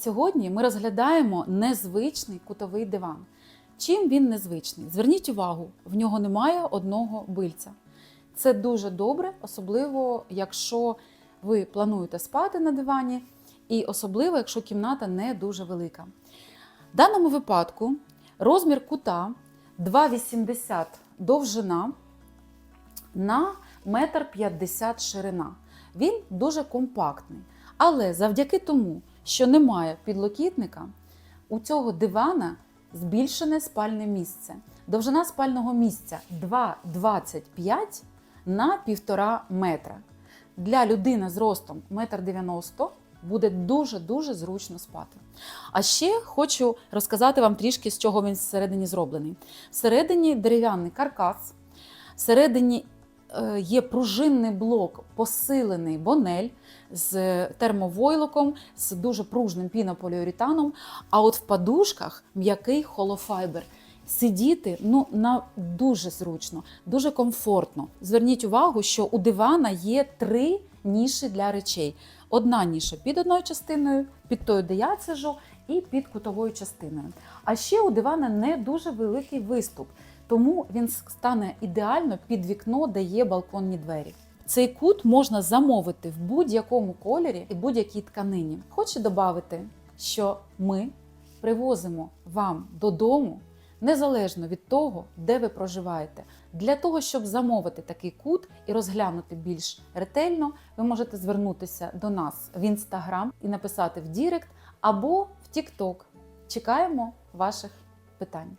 Сьогодні ми розглядаємо незвичний кутовий диван. Чим він незвичний? Зверніть увагу, в нього немає одного бильця. Це дуже добре, особливо якщо ви плануєте спати на дивані, і особливо, якщо кімната не дуже велика. В даному випадку розмір кута 2,80 довжина на 1,50 м ширина. Він дуже компактний. Але завдяки тому, що немає підлокітника, у цього дивана збільшене спальне місце. Довжина спального місця 2,25 на 1,5 метра. Для людини з ростом 1,90 м буде дуже-дуже зручно спати. А ще хочу розказати вам трішки, з чого він всередині зроблений. Всередині дерев'яний каркас, всередині є пружинний блок, посилений бонель з термовойлоком, з дуже пружним пінополіуретаном. А от в подушках м'який холофайбер. Сидіти ну на дуже зручно, дуже комфортно. Зверніть увагу, що у дивана є три ніші для речей: одна ніша під одною частиною, під тою, де я сижу, і під кутовою частиною. А ще у дивана не дуже великий виступ, тому він стане ідеально під вікно, де є балконні двері. Цей кут можна замовити в будь-якому кольорі і будь-якій тканині. Хочу додати, що ми привозимо вам додому незалежно від того, де ви проживаєте. Для того, щоб замовити такий кут і розглянути більш ретельно, ви можете звернутися до нас в інстаграм і написати в Дірект або в Тікток. Чекаємо ваших питань.